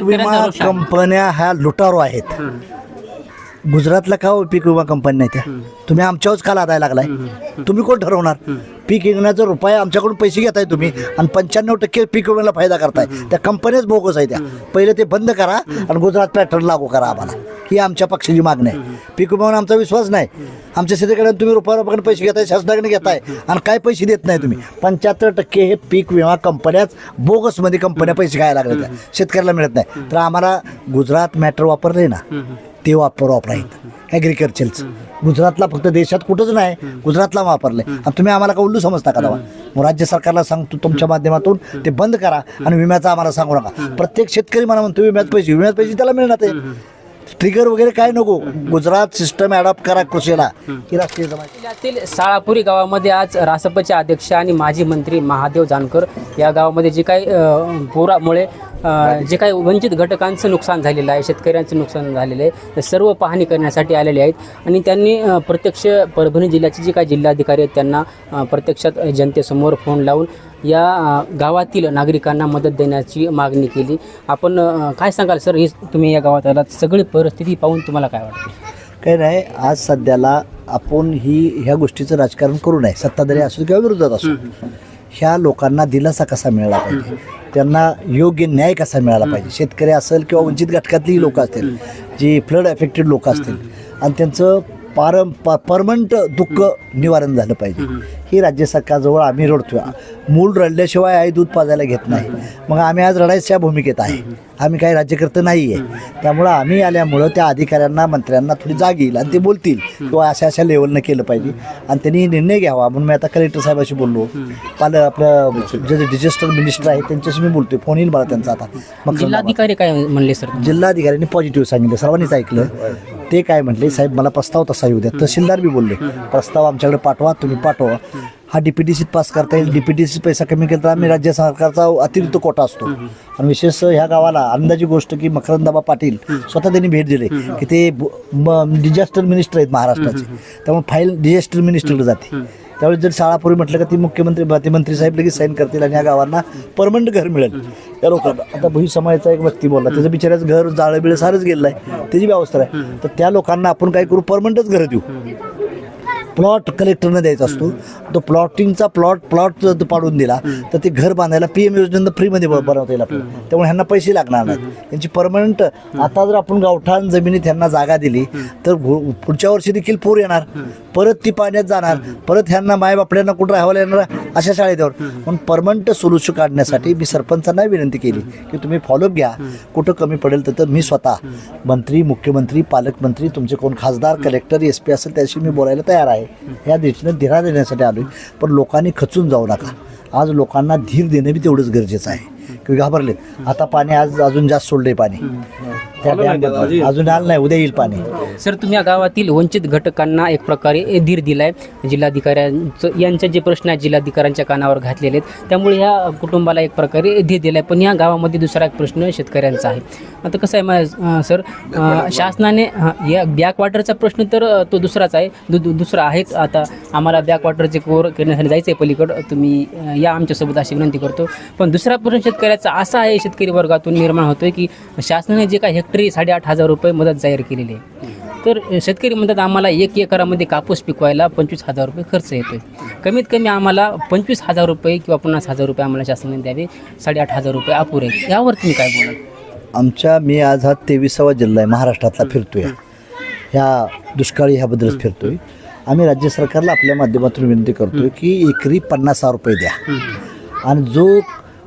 विमा. कंपन्या ह्या लुटारो आहेत गुजरातला का हो पीक विमा कंपनी नाही त्या? तुम्ही आमच्यावरच का लादायला लागलाय? तुम्ही कोण ठरवणार? पीक विकण्याचा रुपये आमच्याकडून पैसे घेताय तुम्ही आणि पंच्याण्णव टक्के पीक विम्याला फायदा करताय. त्या कंपन्याच बोगस आहे त्या. पहिले ते बंद करा आणि गुजरात पॅटर्न लागू करा आम्हाला. ही आमच्या पक्षाची मागणी आहे. पीक विम्यावर आमचा विश्वास नाही. आमच्या शेतकऱ्यांना तुम्ही रुपया रुपयाकडे पैसे घेताय शासनाकडे घेताय आणि काय पैसे देत नाही तुम्ही. पंच्याहत्तर टक्के हे पीक विमा कंपन्याच बोगसमध्ये कंपन्या पैसे खायला लागल्या शेतकऱ्याला मिळत नाही. तर आम्हाला गुजरात मॅटर वापरले ना. ते वापर वापरायचं ॲग्रिकल्चरचं गुजरातला फक्त देशात कुठंच नाही गुजरातला वापरलंय. आणि तुम्ही आम्हाला का उल्लू समजता का दावा मग राज्य सरकारला सांगतो तुमच्या माध्यमातून ते बंद करा आणि विम्याचा आम्हाला सांगू नका. प्रत्येक शेतकरी मला म्हणतो विम्यात पैसे विम्यात पैसे त्याला मिळणार ते ट्रिगर वगैरे काय नको. गुजरात सिस्टम ॲडॉप्ट करा कृषीला. ही राष्ट्रीय जिल्ह्यातील साळापुरी गावामध्ये आज रासपचे अध्यक्ष आणि माजी मंत्री महादेव जानकर या गावामध्ये जे काही अ, पुरामुळे अ, जे काही वंचित घटकांचं नुकसान झालेलं आहे शेतकऱ्यांचं नुकसान झालेलं आहे ते सर्व पाहणी करण्यासाठी आलेले आहेत. आणि त्यांनी अ, प्रत्यक्ष परभणी जिल्ह्याचे जे काही जिल्हाधिकारी आहेत त्यांना अ, प्रत्यक्षात जनतेसमोर फोन लावून या गावातील नागरिकांना मदत देण्याची मागणी केली. आपण काय सांगाल सर? हे तुम्ही या गावात आलात. सगळी परिस्थिती पाहून तुम्हाला काय वाटतं? काही नाही. आज सध्याला आपण ही ह्या गोष्टीचं राजकारण करू नये. सत्ताधारी असो किंवा विरोधात असो ह्या लोकांना दिलासा कसा मिळाला पाहिजे? त्यांना योग्य न्याय कसा मिळाला पाहिजे? शेतकरी असेल किंवा वंचित घटकातली लोक असतील जी फ्लड अफेक्टेड लोक असतील. आणि त्यांचं पारं प परमनंट दुःख निवारण झालं पाहिजे. ही राज्य सरकारजवळ आम्ही रडतोय. मूल रडल्याशिवाय आई दूध पाजायला घेत नाही. मग आम्ही आज रडायच्या भूमिकेत आहे. आम्ही काही राज्यकर्ते नाही आहे त्यामुळं आम्ही आल्यामुळं त्या अधिकाऱ्यांना मंत्र्यांना थोडी जाग येईल आणि ते बोलतील किंवा अशा अशा लेवलनं केलं पाहिजे. आणि त्यांनी निर्णय घ्यावा. म्हणून मी आता कलेक्टर साहेबाशी बोललो. पाल आपलं जे डिझास्टर मिनिस्टर आहे त्यांच्याशी मी बोलतोय. फोन येईल मला त्यांचा आता. मग जिल्हाधिकारी काय म्हणले सर? जिल्हाधिकाऱ्यांनी पॉझिटिव्ह सांगितलं. सर्वांनीच ऐकलं. ते काय म्हटले साहेब मला प्रस्ताव तसा येऊ द्या. तहसीलदार बी बोलले प्रस्ताव आमच्याकडे पाठवा तुम्ही पाठवा. हा डीपीटीसीत पास करता येईल. डीपीटीसी पैसा कमी केला तर आम्ही राज्य सरकारचा अतिरिक्त कोटा असतो. आणि विशेष ह्या गावाला अंदाजी गोष्ट की मकरंदाबा पाटील स्वतः त्यांनी भेट दिली की ते डिझास्टर मिनिस्टर आहेत महाराष्ट्राचे. त्यामुळे फाईल डिझास्टर मिनिस्टरला जाते. त्यावेळी जर शाळापूर्वी म्हटलं का ती मुख्यमंत्री ते मंत्री साहेब लगेच साईन करतील आणि या गावांना परमनंट घर मिळेल. या लोकांना. आता भुई समाजाचा एक व्यक्ती बोलला त्याचं बिचाऱ्याचं घर जाळं बिळं सारंच गेलेलं आहे. त्याची व्यवस्था आहे. तर त्या लोकांना आपण काय करू? परमनंटच घर देऊ. प्लॉट कलेक्टरनं द्यायचा असतो. तो प्लॉटिंगचा प्लॉट प्लॉट जर तो पाडून दिला तर ते घर बांधायला पी एम योजनेनं फ्रीमध्ये बनवता येईल आपल्याला. त्यामुळे ह्यांना पैसे लागणार नाहीत. यांची परमनंट आता जर आपण गावठाण जमिनीत ह्यांना जागा दिली तर पुढच्या वर्षी देखील पूर येणार. परत ती पाण्यात जाणार. परत ह्यांना मायबापड्यांना कुठं राहावं येणार अशा शाळेत. यावर म्हणून परमनंट सोल्युशन काढण्यासाठी मी सरपंचांना विनंती केली की तुम्ही फॉलोअप घ्या. कुठं कमी पडेल तर तर मी स्वतः. मंत्री मुख्यमंत्री पालकमंत्री तुमचे कोण खासदार कलेक्टर एस पी असेल त्याशी मी बोलायला तयार आहे. या दृष्टीनं धीरा देण्यासाठी आलोय पण लोकांनी खचून जाऊ नका. आज लोकांना धीर देणं बी तेवढंच गरजेचं आहे. की घाबरले आता पाणी आज अजून जास्त सोडलंय पाणी. त्या. अजून आलं नाही उद्या येईल पाणी. सर तुम्ही या गावातील वंचित घटकांना एक प्रकारे धीर दिलाय. जिल्हाधिकाऱ्यांचं यांचे जे प्रश्न आहेत जिल्हाधिकाऱ्यांच्या कानावर घातलेले आहेत त्यामुळे ह्या कुटुंबाला एक प्रकारे धीर दिलाय. पण या गावामध्ये दुसरा एक प्रश्न शेतकऱ्यांचा आहे. आता कसं आहे मा- सर शासनाने या बॅकवॉटरचा प्रश्न तर तो दुसराच आहे. दु दु- दुसरा आहेच. आता आम्हाला बॅकवॉटरचे कोर करण्यासाठी जायचं आहे पलीकडं. तुम्ही या आमच्यासोबत अशी विनंती करतो. पण दुसरा प्रश्न शेतकऱ्याचा असा आहे शेतकरी वर्गातून निर्माण होतोय की शासनाने जे काही हेक्टरी साडेआठ हजार रुपये मदत जाहीर केलेली आहे. तर शेतकरी म्हणतात आम्हाला एक एकरामध्ये कापूस पिकवायला पंचवीस हजार रुपये खर्च येतोय. कमीत कमी आम्हाला पंचवीस हजार रुपये किंवा पन्नास हजार रुपये आम्हाला शासनाने द्यावे साडेआठ हजार रुपये अपुरे. यावर तुम्ही काय बोलाल? आमच्या मी आज हा तेविसावा जिल्हा आहे महाराष्ट्रातला फिरतोय. ह्या दुष्काळी ह्याबद्दलच फिरतोय. आम्ही राज्य सरकारला आपल्या माध्यमातून विनंती करतोय की एकरी पन्नास हजार रुपये द्या. आणि जो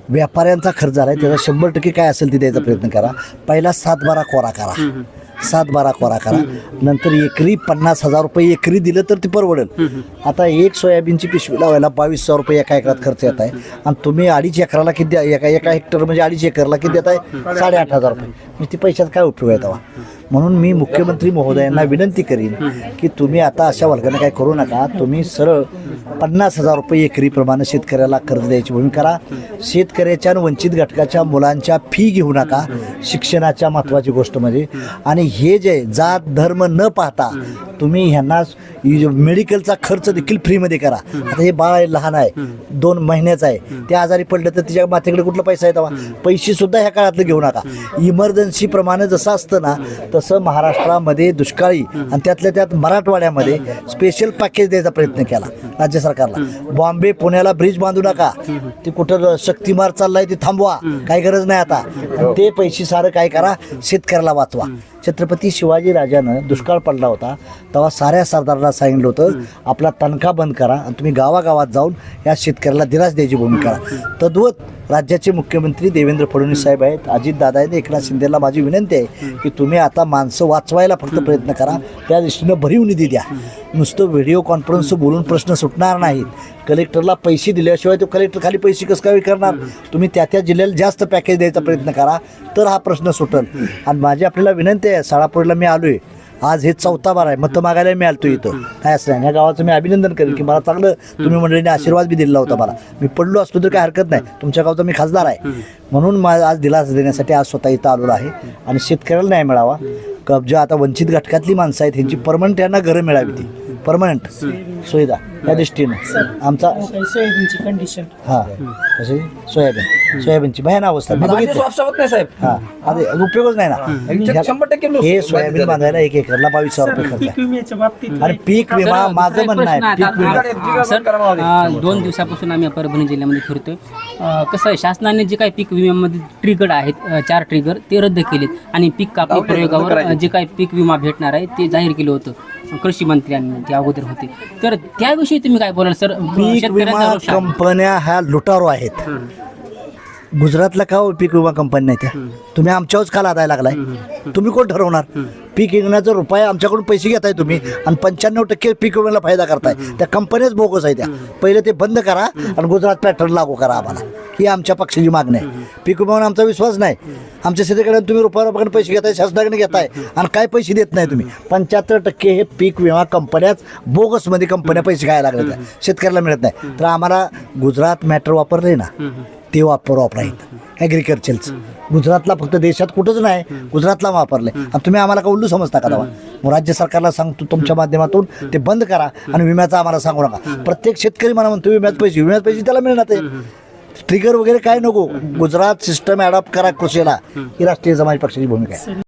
व्यापाऱ्यांचा खर्च झाला आहे त्याचा शंभर टक्के काय असेल ते द्यायचा प्रयत्न करा. पहिला सात बारा कोरा. करा सात बारा कोरा करा. नंतर एकरी पन्नास हजार रुपये एकरी दिलं तर ते परवडेल. आता एक सोयाबीनची पिशवी लावायला बावीस हजार रुपये एका एकरात खर्च येत आहे. आणि तुम्ही अडीच एकराला किती एका एका हेक्टर म्हणजे अडीच एकरला किती देत आहे? साडेआठ हजार रुपये. म्हणजे ती पैशात काय उपयोग आहे तेव्हा? म्हणून मी मुख्यमंत्री महोदयांना विनंती करीन की तुम्ही आता अशा वर्गाने काय करू नका. तुम्ही सरळ पन्नास हजार रुपये एकरीप्रमाणे शेतकऱ्याला कर्ज द्यायची भूमिका करा. शेतकऱ्याच्या आणि वंचित घटकाच्या मुलांच्या फी घेऊ नका. शिक्षणाच्या महत्त्वाची गोष्ट म्हणजे. आणि हे जे जात धर्म न पाहता तुम्ही ह्यांना मेडिकलचा खर्च देखील फ्रीमध्ये करा. आता हे बाळ आहे, लहान आहे दोन महिन्याचं आहे. ते आजारी पडलं तर तिच्या माथ्याकडे कुठला पैसा येतो तेव्हा? पैसे सुद्धा ह्या काळातलं घेऊ नका. इमर्जन्सीप्रमाणे जसं असतं ना तसं महाराष्ट्रामध्ये दुष्काळी आणि त्यातल्या त्यात मराठवाड्यामध्ये स्पेशल पॅकेज द्यायचा प्रयत्न केला. राज्य सरकारला. बॉम्बे पुण्याला ब्रिज बांधू नका. ते कुठं शक्तिमार चाललाय ते थांबवा. काही गरज नाही आता. ते पैसे सारं काय करा? शेतकऱ्याला वाचवा. छत्रपती शिवाजी राजानं दुष्काळ पडला होता. तेव्हा साऱ्या सरदारांना सांगितलं होतं आपला तणखा बंद करा आणि तुम्ही गावागावात जाऊन या शेतकऱ्याला दिलास द्यायची भूमिका तद्वत राज्याचे मुख्यमंत्री देवेंद्र फडणवीस साहेब आहेत. अजितदादा आहेत. एकनाथ शिंदेला माझी विनंती आहे की तुम्ही आता माणसं वाचवायला फक्त प्रयत्न करा. त्या दृष्टीनं भरीव निधी द्या. नुसतं व्हिडिओ कॉन्फरन्स बोलून प्रश्न सुटणार नाहीत. कलेक्टरला पैसे दिल्याशिवाय तो कलेक्टर खाली पैसे कसं काय करणार? तुम्ही त्या त्या जिल्ह्याला जास्त पॅकेज द्यायचा प्रयत्न करा तर हा प्रश्न सुटल. आणि माझी आपल्याला विनंती आहे साळापूरला मी आलो आहे आज हे चौथा बार आहे मतं मागायला मी आलतो इथं. काय असं नाही या गावाचं मी अभिनंदन करेन की मला चांगलं तुम्ही मंडळीने आशीर्वाद बी दिला होता मला. मी पडलो असतो तर काय हरकत नाही. तुमच्या गावचा मी खासदार आहे. म्हणून मला आज दिलासा देण्यासाठी आज स्वतः इथं आलेलो आहे. आणि शेतकऱ्याला न्याय मिळावा. कब्जा आता वंचित घटकातली माणसं आहेत ह्यांची परमनंट यांना घरं मिळावी ती. परमनंट सुविधा या दृष्टीनं. आमचा सोयाबीनची कंडिशन हा. कशी? सोयाबीन सोयाबीनची भयान अवस्था. मी बघितलं साहेब. हा. अरे उपयोगच नाही ना. शंभर टक्के. हे सोयाबीन बांधायला एक एकरला बावीस हजार रुपये खर्च आणि पीक विमा माझं एक म्हणणं आहे पीक विमा दोन दिवसापासून आम्ही परभणी जिल्ह्यामध्ये फिरतोय. कसं आहे शासनाने जे काही पीक विम्यामध्ये ट्रिगर आहेत चार ट्रिगर ते रद्द केलेत. आणि पीक कापणी प्रयोगावर जे काही पीक विमा भेटणार आहे ते जाहीर केलं होतं. कृषी मंत्र्यांनी ते अगोदर होते. तर त्याविषयी तुम्ही काय बोलाल सर? पीक विमा. कंपन्या ह्या लुटारो आहेत. गुजरातला का हो पीक विमा कंपनी नाही त्या? तुम्ही आमच्यावरच का लादायला लागलाय? तुम्ही कोण ठरवणार? पीक विम्याचा रुपये आमच्याकडून पैसे घेताय तुम्ही आणि पंच्याण्णव टक्के पीक विम्याला फायदा करताय. त्या कंपन्याच बोगस आहे त्या. पहिले ते बंद करा आणि गुजरात पॅटर्न लागू करा आम्हाला. ही आमच्या पक्षाची मागणी आहे. पीक विम्यावर आमचा विश्वास नाही. आमच्या शेतकऱ्यांना तुम्ही रुपया रुपयाकडे पैसे घेताय शासनाकडे घेताय आणि काय पैसे देत नाही तुम्ही. पंच्याहत्तर टक्के हे पीक विमा कंपन्याच बोगसमध्ये कंपन्या पैसे घ्यायला लागल्या त्या शेतकऱ्याला मिळत नाही. तर आम्हाला गुजरात मॅटर वापरले ना ते वापर वापरायत ॲग्रिकल्चरचं गुजरातला फक्त देशात कुठंच नाही गुजरातला वापरले आणि तुम्ही आम्हाला का उल्लू समजता का तेव्हा? मग राज्य सरकारला सांगतो तुमच्या माध्यमातून ते बंद करा आणि विम्याचा आम्हाला सांगू नका. प्रत्येक शेतकरी मला म्हणतो विम्यात पैसे विम्यात पैसे त्याला मिळणार ते ट्रिगर वगैरे काय नको. गुजरात सिस्टम अडॉप्ट करा कृषीला. ही राष्ट्रीय समाज पक्षाची भूमिका आहे.